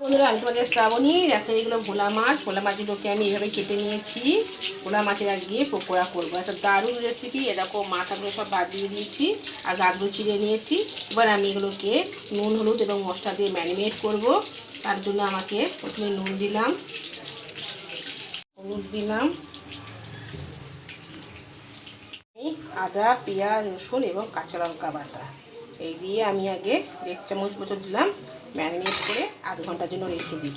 বন্ধুরা, আমি তোমাদের শ্রাবণী। দেখো, এগুলো ভোলা মাছ। ভোলা মাছগুলোকে আমি এইভাবে কেটে নিয়েছি। ভোলা মাছের আজকে পকোড়া করব। একটা দারুণ রেসিপি এরকম মাথাগুলো সব বাদ দিয়ে দিয়েছি আর গাছগুলো চিড়ে নিয়েছি। এবার আমি এগুলোকে নুন, হলুদ এবং মশলা দিয়ে ম্যারিনেট করব। তার জন্য আমাকে প্রথমে নুন দিলাম, হলুদ দিলাম, আদা, পেঁয়াজ, রসুন এবং কাঁচা লঙ্কা বাটা। এই দিয়ে আমি আগে দেড় চামচ মতো দিলাম ম্যারিনেট ঘণ্টার জন্য রেখে দিই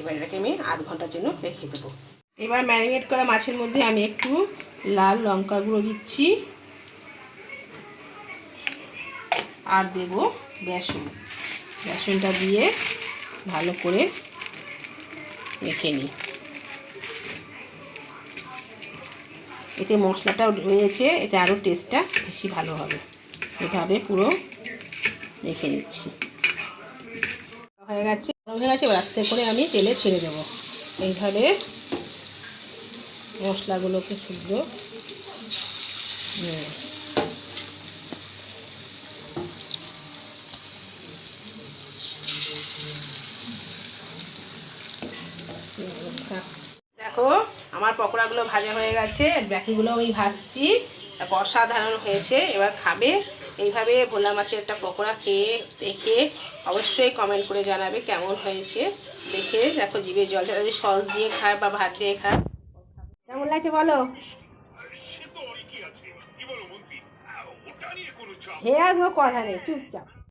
এবার এটাকে আমি আধ ঘণ্টার জন্য রেখে দেবো। এবার ম্যারিনেট করা মাছের মধ্যে আমি একটু লাল লঙ্কা গুঁড়ো দিচ্ছি। আর দেব বেসন। বেসনটা দিয়ে ভালো করে মেখে নিই। এতে মশলাটাও রয়েছে, এতে আরও টেস্টটা বেশি ভালো হবে। এভাবে পুরো রেখে দিচ্ছি। হয়ে গেছে। গরম হয়ে গেছে এবার আস্তে করে আমি তেলে ছেড়ে দেব। এইভাবে মশলাগুলোকে শুদ্ধ। দেখো, আমার পকোড়াগুলো ভাজা হয়ে গেছে, আর বাকিগুলো আমি ভাজছি। অসাধারণ হয়েছে। এবার খাবে। এইভাবে ভোলা মাছের একটা পকোড়া খেয়ে দেখে অবশ্যই কমেন্ট করে জানাবে কেমন হয়েছে। দেখে দেখো জিভে জল ছাড়া যদি সস দিয়ে খায় বা ভাত দিয়ে খায়। কেমন লাগছে বলো? হে আর কোনো কথা নেই চুপচাপ।